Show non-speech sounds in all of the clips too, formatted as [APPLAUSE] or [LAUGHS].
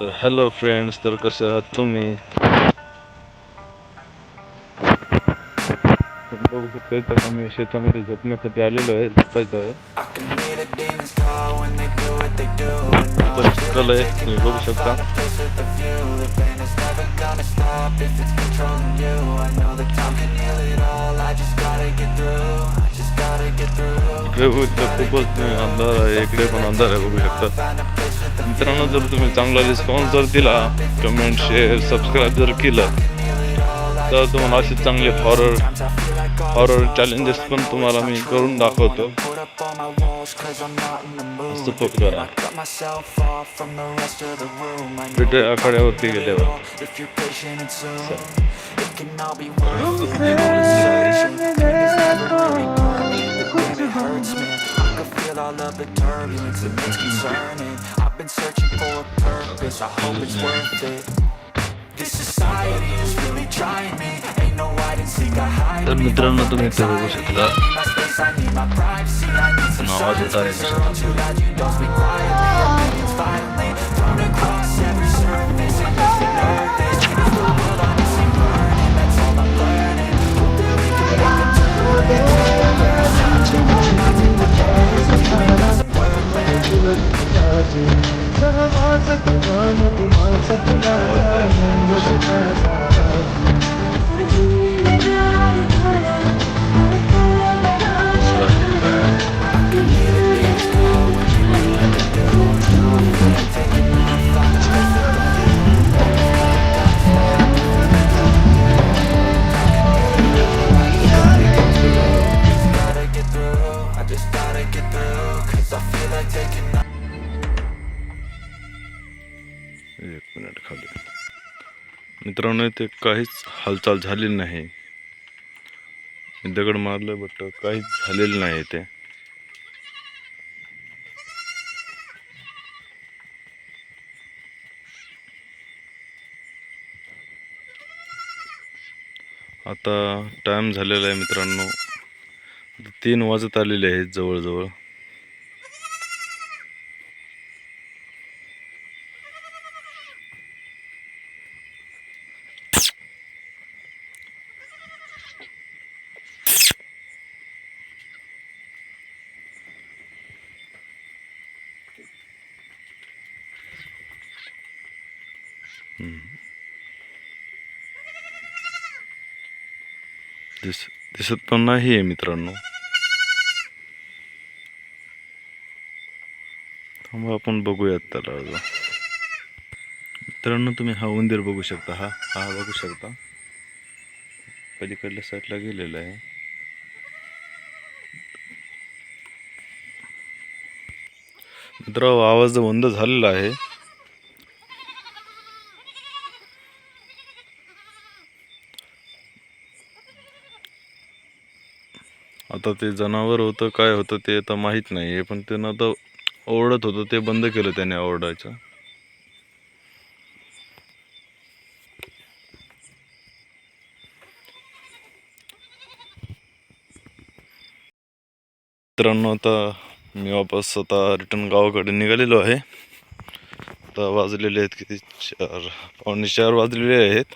तर hello friends तर कसं आहात तुम्ही बघू शकता तर आम्ही शेतामध्ये झोपण्यासाठी आलेलो आहे झोपायचं आहे I can hear the demons call when they do what they do. And no, पण चिखल आहे तुम्ही बघू शकता place with the view. The pain is never gonna stop if it's controlling you. I know that time can heal it all. I just gotta get through. I just gotta get through. इकडे बघू शकता खूपच अंधार आहे इकडे पण अंधार आहे बघू शकता मित्रांनो जर तुम्ही चांगला रिस्पॉन्स जर दिला कमेंट शेअर सबस्क्राईब जर केलं तर तुम्हाला असे चांगले हॉरर हॉरर चॅलेंजेस पण तुम्हाला मी करून दाखवतो. आखाड्यावरती गेले All of the turbulence and it's concerning. If you're patient and soon, it can all be worth it. All the searching, pain is never really permanent. The pain it hurts, man. I can feel all of the turbulence, and it's concerning. I've been searching for a purpose. I hope it's worth it. This society is really trying me. Ain't no hide and seek, I hide तर me. मित्रांनो तुम्ही इथे बघू शकता I need my space, I need my privacy. I need some आवाज येत आहे silence. They're all too loud, you I just gotta get through Cause I feel like taking मित्रांनो इथे काहीच हालचाल झालेली नाही. दगड मारलं बट काहीच झालेलं नाही इथे. आता टाइम झालेला आहे मित्रांनो. तीन वाजत आलेले आहेत जवळजवळ. दिस दिसत पण नाही आहे मित्रांनो. थांबा आपण बघूयात त्याला अजून. मित्रांनो तुम्ही हा उंदीर बघू शकता हा हा बघू शकता. पलीकडल्या साईडला गेलेला आहे. मित्र आवाज बंद झालेला आहे. आता ते जनावर होतं काय होतं ते आता माहीत नाही आहे पण त्यानं आता ओरडत होतं ते बंद केलं त्याने ओरडायचं. मित्रांनो आता मी वापस आता रिटर्न गावाकडे निघालेलो आहे. आता वाजलेले आहेत किती? चार पावणे चार वाजलेले आहेत.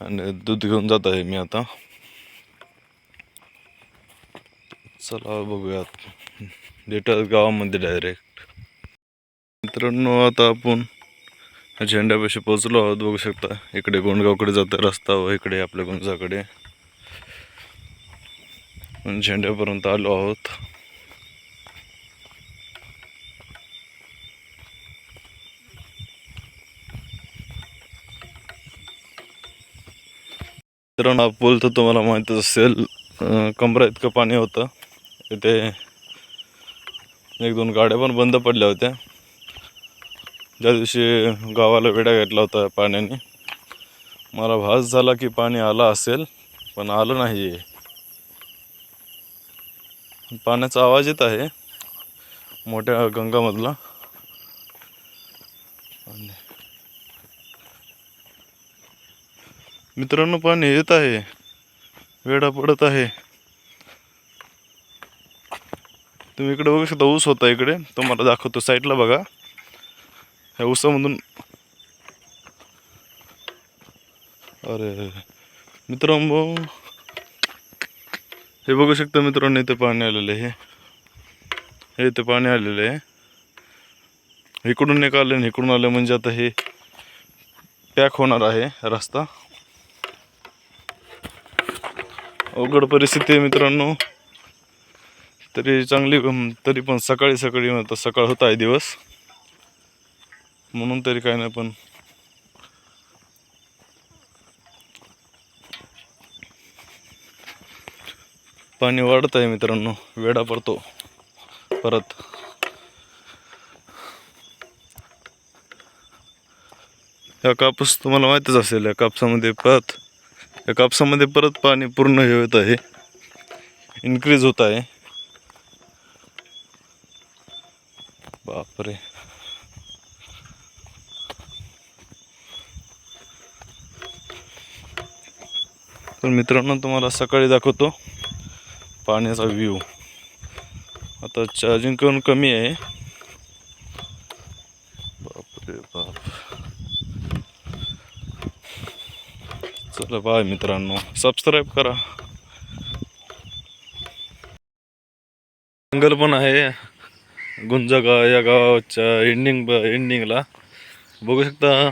आणि दूध घेऊन जात आहे मी आता. चला बघूयात. भेटूयात गावामध्ये डायरेक्ट मित्रांनो आता आपण झेंड्यापाशी पोचलो आहोत बघू शकता. इकडे गोंडगावकडे जातं रस्ता व इकडे आपल्या गुंजाकडे. झेंड्यापर्यंत आलो आहोत. मित्रांनो पूल तर तुम्हाला माहीतच असेल. कमरा इतकं पाणी होतं. इथे एक दोन गाड्या पण बंद पडल्या होत्या. ज्या दिवशी गावाला वेढा घेतला होता पाण्याने. मला भास झाला की पाणी आला असेल पण आलं नाही आहे पाण्याचा आवाज येत आहे मोठ्या गंगामधला. मित्रांनो पाणी येत आहे. वेढा पडत आहे. तुम्ही इकडे बघू शकता ऊस होता इकडे. तो मला दाखवतो साईडला बघा. ह्या ऊसामधून अरे मित्रांनो हे बघू शकता मित्रांनो इथे पाणी आलेलं आहे. हे इथे पाणी आलेलं आहे. इकडून एक आले आणि इकडून आलं म्हणजे आता हे पॅक होणार आहे रस्ता. अवघड परिस्थिती आहे मित्रांनो. तरी चांगली तरी पण सकाळी सकाळी आता सकाळ होत आहे दिवस. म्हणून तरी काय नाही पण. पाणी वाढत आहे मित्रांनो वेडा पडतो. परत. या कापूस तुम्हाला माहीतच असेल या कापसामध्ये परत या कापसामध्ये परत पाणी पूर्ण हे होत आहे. इन्क्रीज होत आहे. बापरे. तर मित्रांनो तुम्हाला सकाळी दाखवतो पाण्याचा व्ह्यू आता चार्जिंग करून कमी आहे. बापरे बाप. चला बाय मित्रांनो. सबस्क्राईब करा. जंगल पण आहे. गुंजा गाव या गावाच्या एंडिंग एंडिंगला बघू शकता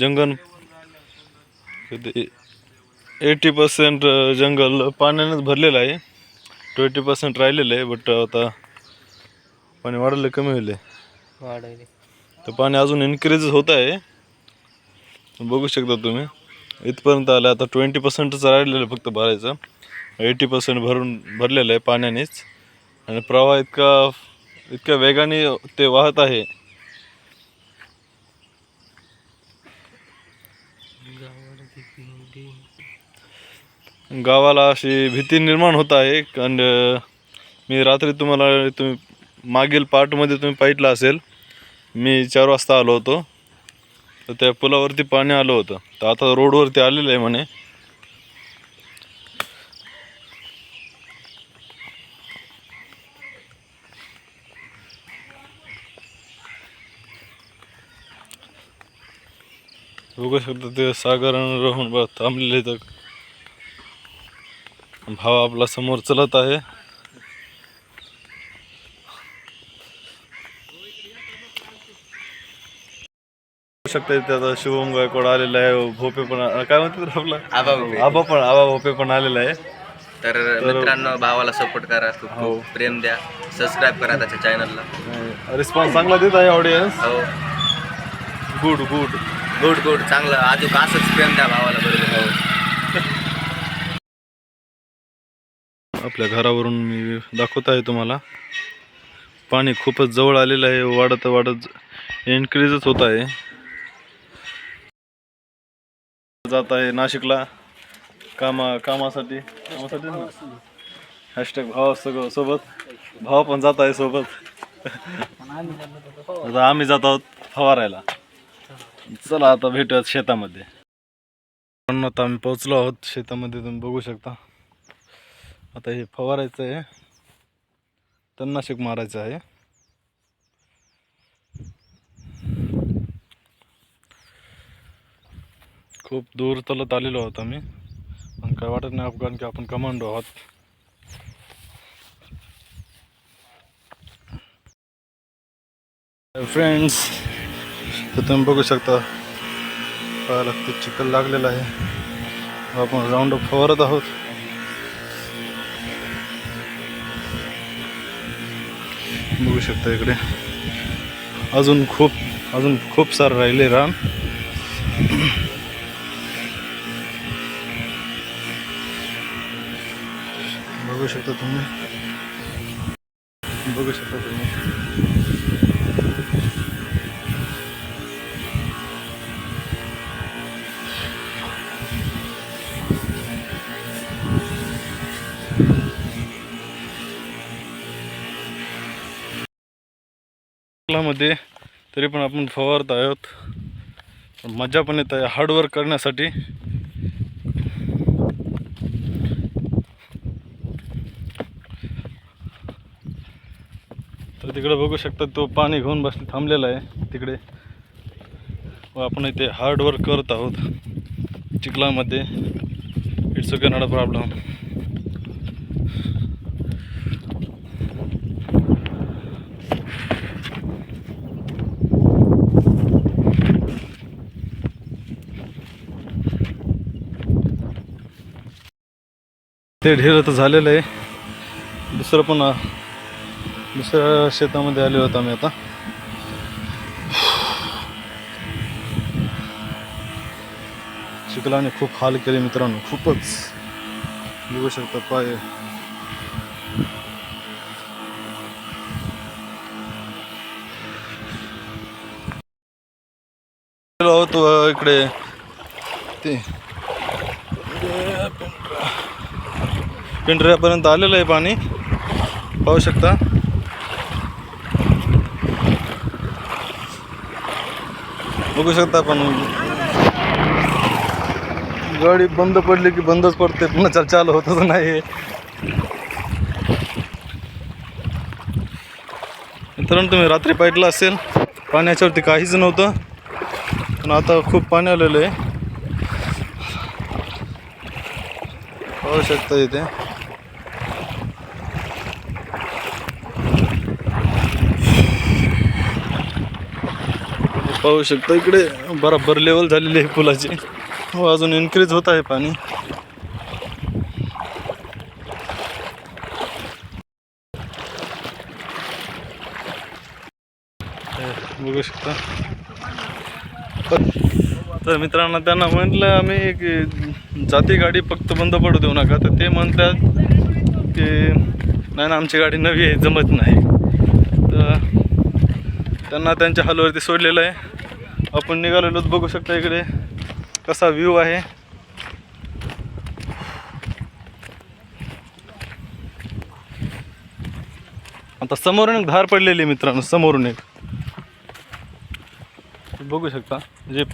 जंगल. एटी पर्सेंट जंगल पाण्यानेच भरलेलं आहे. ट्वेंटी पर्सेंट राहिलेलं आहे बट आता पाणी वाढलं कमी होईल वाढवले तर पाणी अजून इन्क्रीज होत आहे. बघू शकता तुम्ही. इथपर्यंत आलं आता ट्वेंटी पर्सेंटच राहिलेलं आहे फक्त भरायचं. एटी पर्सेंट भरून भरलेलं आहे पाण्यानेच. आणि प्रवाह इतका इतक्या वेगाने ते वाहत आहे. गावाला अशी भीती निर्माण होत आहे. आणि मी रात्री तुम्हाला तुम्ही मागील पार्टमध्ये तुम्ही पाहिलं असेल मी चार वाजता आलो होतो. तर त्या पुलावरती पाणी आलं होतं. तर आता रोडवरती आलेलं आहे म्हणे. बघू शकता ते सागर राहून बघ थांबलेले तर भाव आपला समोर चलत आहे. शकता आता शुभम गायकवाड आलेला आहे भोपे पण काय म्हणतात आपला? आबा आबा पण आबा भोपे पण आलेला आहे. तर मित्रांनो भावाला सपोर्ट करा खूप हो. खूप प्रेम द्या. सबस्क्राईब करा त्याच्या चॅनलला रिस्पॉन्स चांगला देत आहे ऑडियन्स हो. Good good good good. चांगलं. अजून असंच प्रेम द्या भावाला बरोबर. हो. आपल्या घरावरून मी दाखवत आहे तुम्हाला. पाणी खूपच जवळ आलेलं आहे. वाढत वाढत इन्क्रीजच होत आहे. जात आहे नाशिकला. कामा कामासाठी. कामासाठी हॅशटॅग भाव सगळं सोबत. भाव पण जात आहे सोबत. [LAUGHS] आता आम्ही जात आहोत फवारायला. चला आता भेटूयात शेतामध्ये. पण आता आम्ही पोहोचलो आहोत शेतामध्ये तुम्ही बघू शकता. आता हे फवारायचं आहे. तणनाशक मारायचं आहे. खूप दूर चालत आलेलो आहोत आम्ही. पण काय वाटत नाही आपण कारण की आपण कमांडो आहोत. फ्रेंड्स तर तुम्ही बघू शकता. पाहायला ते चिखल लागलेलं आहे. आपण राऊंड अप फवारत आहोत. बघू शकता इकडे. अजून खूप अजून खूप सारं राहिले रान. बघू शकता तुम्ही. बघू शकता तुम्ही. मध्ये तरी पण आपण फवारत आहोत. मजा पण येत आहे. हार्डवर्क करण्यासाठी. तर तिकडे बघू शकता तो पाणी घेऊन बस थांबलेला आहे. तिकडे व आपण इथे हार्डवर्क करत आहोत. चिखलामध्ये. It's okay not a problem ते ढेर तर झालेलं आहे. दुसरं पण दुसऱ्या शेतामध्ये आले होतो आम्ही आता. चिखलाने खूप हाल केले मित्रांनो खूपच. बघू शकता पाय आहोत इकडे. ते पिंढऱ्यापर्यंत आलेलं आहे पाणी. पाहू शकता. बघू शकता आपण. गाडी बंद पडली की बंदच पडते. पुन्हा चाल चालू होतच नाही. मित्रांनो तुम्ही रात्री पाहिलं असेल पाण्याच्यावरती काहीच नव्हतं. पण आता खूप पाणी आलेलं आहे. पाहू शकता इथे. पाहू शकता इकडे बराबर लेवल झालेली आहे पुलाची. हो अजून इन्क्रीज होत आहे पाणी. बघू शकता. तर मित्रांनो त्यांना म्हटलं आम्ही की जाती गाडी फक्त बंद पडू देऊ नका. तर ते म्हणतात की नाही ना आमची गाडी नवी आहे जमत नाही. तर त्यांना त्यांच्या हालवरती सोडलेलं आहे. आपण निघालेलो बघू शकता इकडे कसा व्ह्यू आहे. आता समोरून एक धार पडलेली आहे मित्रांनो समोरून एक. बघू शकता जे